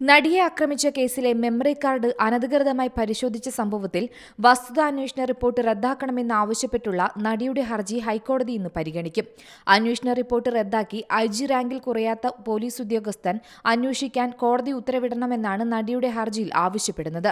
നടിയെ ആക്രമിച്ച കേസിലെ മെമ്മറി കാർഡ് അനധികൃതമായി പരിശോധിച്ച സംഭവത്തിൽ വസ്തുതാന്വേഷണ റിപ്പോർട്ട് റദ്ദാക്കണമെന്ന് ആവശ്യപ്പെട്ടുള്ള നടിയുടെ ഹർജി ഹൈക്കോടതി ഇന്ന് പരിഗണിക്കും. അന്വേഷണ റിപ്പോർട്ട് റദ്ദാക്കി ഐ ജി റാങ്കിൽ കുറയാത്ത പോലീസ് ഉദ്യോഗസ്ഥൻ അന്വേഷിക്കാൻ കോടതി ഉത്തരവിടണമെന്നാണ് നടിയുടെ ഹർജിയിൽ ആവശ്യപ്പെടുന്നത്.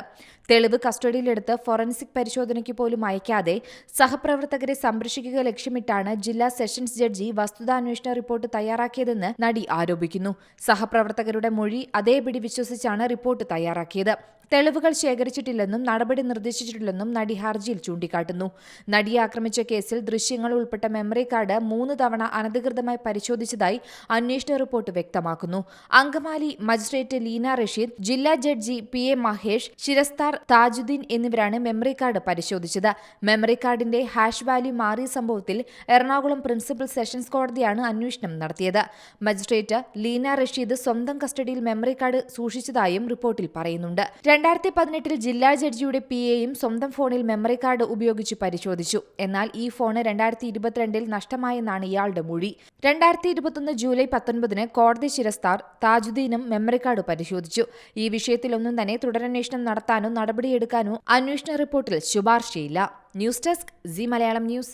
തെളിവ് കസ്റ്റഡിയിലെടുത്ത് ഫോറൻസിക് പരിശോധനയ്ക്ക് പോലും അയക്കാതെ സഹപ്രവർത്തകരെ സംരക്ഷിക്കുക ലക്ഷ്യമിട്ടാണ് ജില്ലാ സെഷൻസ് ജഡ്ജി വസ്തുതാന്വേഷണ റിപ്പോർട്ട് തയ്യാറാക്കിയതെന്ന് നടി ആരോപിക്കുന്നു. സഹപ്രവർത്തകരുടെ മൊഴി അതേപടി വിശ്വസിച്ചാണ് റിപ്പോർട്ട് തയ്യാറാക്കിയത് തെളിവുകൾ ശേഖരിച്ചിട്ടില്ലെന്നും നടപടി നിർദ്ദേശിച്ചിട്ടില്ലെന്നും നടി ഹർജിയിൽ ചൂണ്ടിക്കാട്ടുന്നു. നടിയെ ആക്രമിച്ച കേസിൽ ദൃശ്യങ്ങൾ ഉൾപ്പെട്ട മെമ്മറി കാർഡ് മൂന്ന് തവണ അനധികൃതമായി പരിശോധിച്ചതായി അന്വേഷണ റിപ്പോർട്ട് വ്യക്തമാക്കുന്നു. അങ്കമാലി മജിസ്ട്രേറ്റ് ലീന റഷീദ് ജില്ലാ ജഡ്ജി പി എ മഹേഷ് ശിരസ്താർ താജുദ്ദീൻ എന്നിവരാണ് മെമ്മറി കാർഡ് പരിശോധിച്ചത്. മെമ്മറി കാർഡിന്റെ ഹാഷ് വാല്യൂ മാറിയ സംഭവത്തിൽ എറണാകുളം പ്രിൻസിപ്പൽ സെഷൻസ് കോടതിയാണ് അന്വേഷണം നടത്തിയത്. മജിസ്ട്രേറ്റ് ലീന റഷീദ് സ്വന്തം കസ്റ്റഡിയിൽ മെമ്മറി കാർഡ് സൂക്ഷിച്ചതായും റിപ്പോർട്ടിൽ പറയുന്നുണ്ട്. രണ്ടായിരത്തി പതിനെട്ടിൽ ജില്ലാ ജഡ്ജിയുടെ പി എയും സ്വന്തം ഫോണിൽ മെമ്മറി കാർഡ് ഉപയോഗിച്ച് പരിശോധിച്ചു. എന്നാൽ ഈ ഫോണ് രണ്ടായിരത്തി ഇരുപത്തിരണ്ടിൽ നഷ്ടമായെന്നാണ് ഇയാളുടെ മൊഴി. രണ്ടായിരത്തി ഇരുപത്തൊന്ന് ജൂലൈ പത്തൊൻപതിന് കോടതി ശിരസ്താർ താജുദ്ദീനും മെമ്മറി കാർഡ് പരിശോധിച്ചു. ഈ വിഷയത്തിലൊന്നും തന്നെ തുടരന്വേഷണം നടത്താനോ നടപടിയെടുക്കാനോ അന്വേഷണ റിപ്പോർട്ടിൽ ശുപാർശയില്ല. News desk G Malayalam news.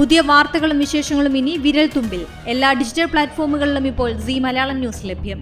പുതിയ വാർത്തകളും വിശേഷങ്ങളും ഇനി വിരൽ തുമ്പിൽ. എല്ലാ ഡിജിറ്റൽ പ്ലാറ്റ്ഫോമുകളിലും ഇപ്പോൾ സി മലയാളം ന്യൂസ് ലഭ്യം.